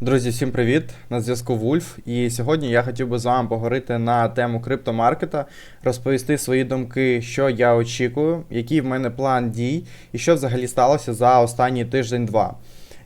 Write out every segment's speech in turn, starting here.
Друзі, всім привіт! На зв'язку Вульф. І сьогодні я хотів би з вами поговорити на тему криптомаркета, розповісти свої думки, що я очікую, який в мене план дій і що взагалі сталося за останній тиждень-два.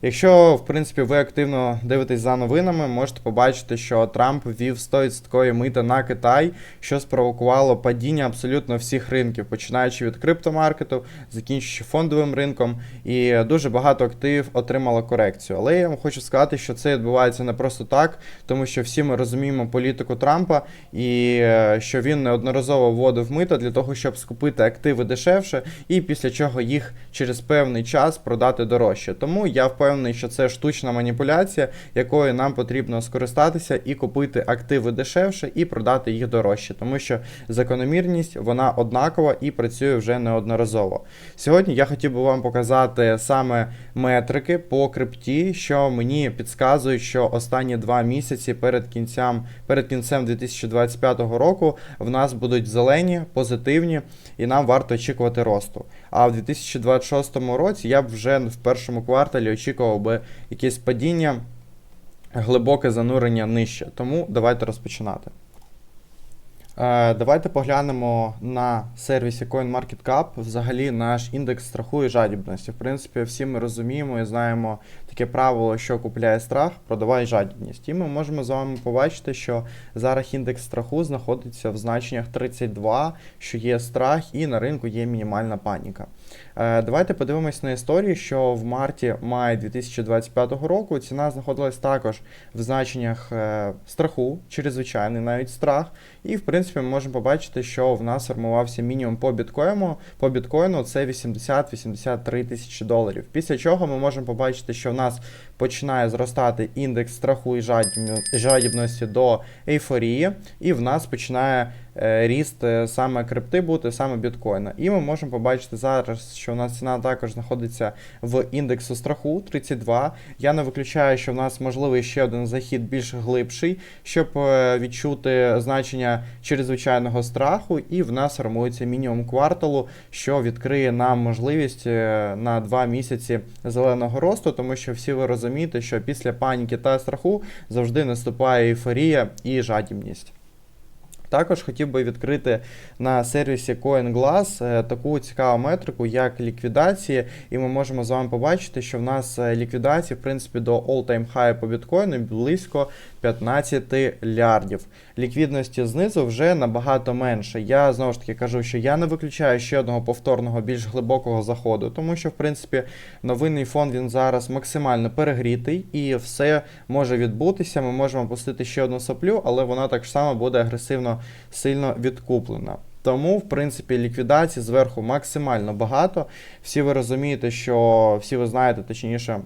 Якщо, в принципі, ви активно дивитесь за новинами, можете побачити, що Трамп ввів 100% мита на Китай, що спровокувало падіння абсолютно всіх ринків, починаючи від криптомаркету, закінчуючи фондовим ринком, і дуже багато активів отримало корекцію. Але я вам хочу сказати, що це відбувається не просто так, тому що всі ми розуміємо політику Трампа і е, що він неодноразово вводив мита для того, щоб скупити активи дешевше, і після чого їх через певний час продати дорожче. Тому я впевнений, що це штучна маніпуляція, якою нам потрібно скористатися і купити активи дешевше і продати їх дорожче, тому що закономірність вона однакова і працює вже неодноразово. Сьогодні я хотів би вам показати саме метрики по крипті, що мені підказують, що останні два місяці перед кінцем, перед кінцем 2025 року в нас будуть зелені, позитивні, і нам варто очікувати росту. А в 2026 році я б вже в першому кварталі очікував би якесь падіння, глибоке занурення нижче. Тому давайте розпочинати. Е, Давайте поглянемо на сервісі CoinMarketCap взагалі наш індекс страху і жадібності. В принципі, всі ми розуміємо і знаємо таке правило, що купляє страх, продавай жадібність. І ми можемо з вами побачити, що зараз індекс страху знаходиться в значеннях 32, що є страх, і на ринку є мінімальна паніка. Е, Давайте подивимось на історію, що в марті мая 2025 року ціна знаходилась також в значеннях е, страху, чрезвичайний навіть страх. І в принципі ми можемо побачити, що в нас формувався мінімум по біткоїну. По біткоїну це 80-83 тисячі доларів. Після чого ми можемо побачити, що в нас починає зростати індекс страху і жадібності до ейфорії, і в нас починає ріст е, саме крипти бути, саме біткоїна. І ми можемо побачити зараз, що у нас ціна також знаходиться в індексу страху 32. Я не виключаю, що в нас можливий ще один захід більш глибший, щоб е, відчути значення чрезвичайного страху, і в нас формується мінімум кварталу, що відкриє нам можливість е, на 2 місяці зеленого росту, тому що всі ви розумієте, що після паніки та страху завжди наступає ейфорія і жадібність. Також хотів би відкрити на сервісі CoinGlass е, таку цікаву метрику, як ліквідації, і ми можемо з вами побачити, що в нас е, ліквідації, в принципі, до all-time high по біткоїну близько 15 лярдів. Ліквідності знизу вже набагато менше. Я знову ж таки кажу, що я не виключаю ще одного повторного більш глибокого заходу, тому що, в принципі, новинний фон він зараз максимально перегрітий і все може відбутися. Ми можемо пустити ще одну соплю, але вона так само буде агресивно сильно відкуплена. Тому, в принципі, ліквідацій зверху максимально багато. Всі ви розумієте, що всі ви знаєте, точніше.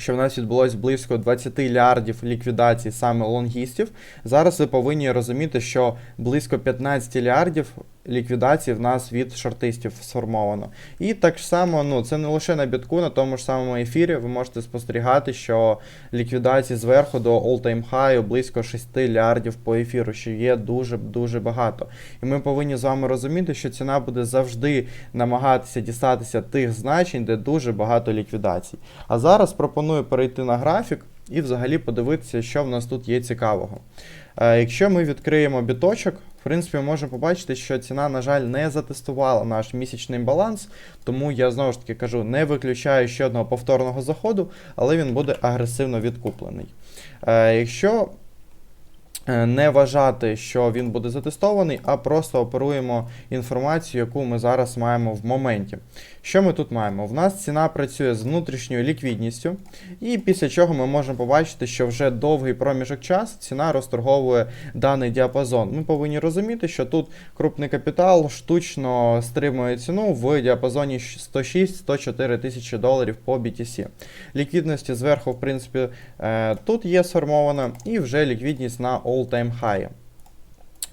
Що в нас відбулось близько 20 лярдів ліквідацій саме лонгістів. Зараз ви повинні розуміти, що близько 15 лярдів ліквідацій в нас від шортистів сформовано. І так само, ну це не лише на бітку, на тому ж самому ефірі ви можете спостерігати, що ліквідації зверху до all-time high близько 6 лярдів по ефіру, що є дуже-дуже багато. І ми повинні з вами розуміти, що ціна буде завжди намагатися дістатися тих значень, де дуже багато ліквідацій. А зараз пропоную перейти на графік і взагалі подивитися, що в нас тут є цікавого. Е, Якщо ми відкриємо біточок, в принципі, ми можемо побачити, що ціна, на жаль, не затестувала наш місячний баланс, тому я знову ж таки кажу, не виключаю ще одного повторного заходу, але він буде агресивно відкуплений. Е, Якщо не вважати, що він буде затестований, а просто оперуємо інформацію, яку ми зараз маємо в моменті. Що ми тут маємо? В нас ціна працює з внутрішньою ліквідністю, і після чого ми можемо побачити, що вже довгий проміжок часу ціна розторговує даний діапазон. Ми повинні розуміти, що тут крупний капітал штучно стримує ціну в діапазоні 106-104 тисячі доларів по BTC. Ліквідності зверху, в принципі, е, тут є сформована, і вже ліквідність на all-time high.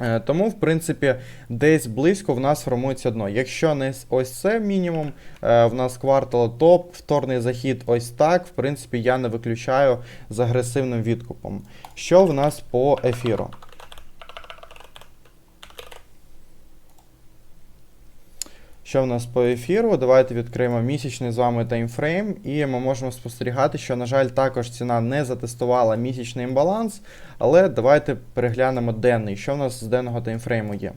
Е, Тому, в принципі, десь близько в нас формується дно. Якщо не ось це мінімум, е, в нас квартал топ, вторний захід ось так. В принципі, я не виключаю з агресивним відкупом. Що в нас по ефіру? Що в нас по ефіру? Давайте відкриємо місячний з вами таймфрейм, і ми можемо спостерігати, що, на жаль, також ціна не затестувала місячний імбаланс, але давайте переглянемо денний, що в нас з денного таймфрейму є.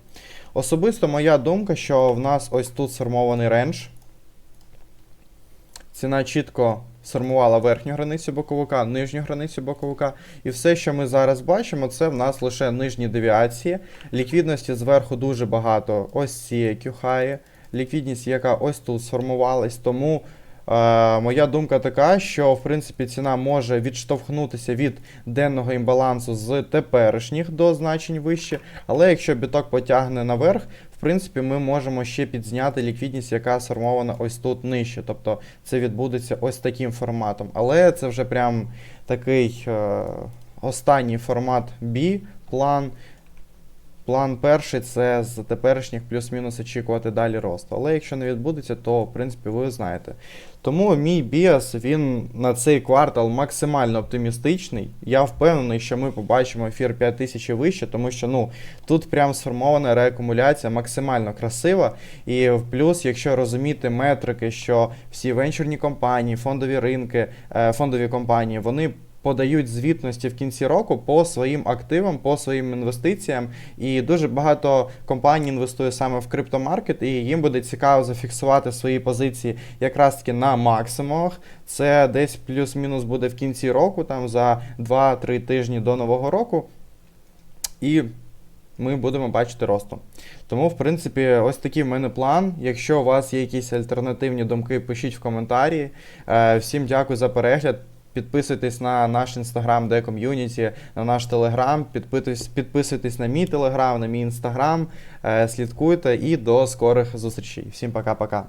Особисто моя думка, що в нас ось тут сформований рендж. Ціна чітко сформувала верхню границю боковика, нижню границю боковика. І все, що ми зараз бачимо, це в нас лише нижні девіації. Ліквідності зверху дуже багато. Ось ці кюхаї. Ліквідність, яка ось тут сформувалась. Тому е, моя думка така, що в принципі ціна може відштовхнутися від денного імбалансу з теперішніх до значень вище. Але якщо біток потягне наверх, в принципі, ми можемо ще підзняти ліквідність, яка сформована ось тут нижче. Тобто це відбудеться ось таким форматом. Але це вже прям такий е, останній формат B, план. Перший це з теперішніх плюс-мінус очікувати далі росту. Але якщо не відбудеться, то в принципі ви знаєте. Тому мій біас він на цей квартал максимально оптимістичний. Я впевнений, що ми побачимо ефір 5000 і вище, тому що ну тут прям сформована реакумуляція максимально красива. І в плюс, якщо розуміти метрики, що всі венчурні компанії, фондові ринки, е, фондові компанії, вони подають звітності в кінці року по своїм активам, по своїм інвестиціям. І дуже багато компаній інвестує саме в криптомаркет, і їм буде цікаво зафіксувати свої позиції якраз таки на максимумах. Це десь плюс-мінус буде в кінці року, там за 2-3 тижні до нового року. І ми будемо бачити росту. Тому, в принципі, ось такий в мене план. Якщо у вас є якісь альтернативні думки, пишіть в коментарі. Е, Всім дякую за перегляд. Підписуйтесь на наш інстаграм, де ком'юніті, на наш телеграм, підписуйтесь, підписуйтесь на мій телеграм, на мій інстаграм, е, слідкуйте і до скорих зустрічей. Всім пока-пока.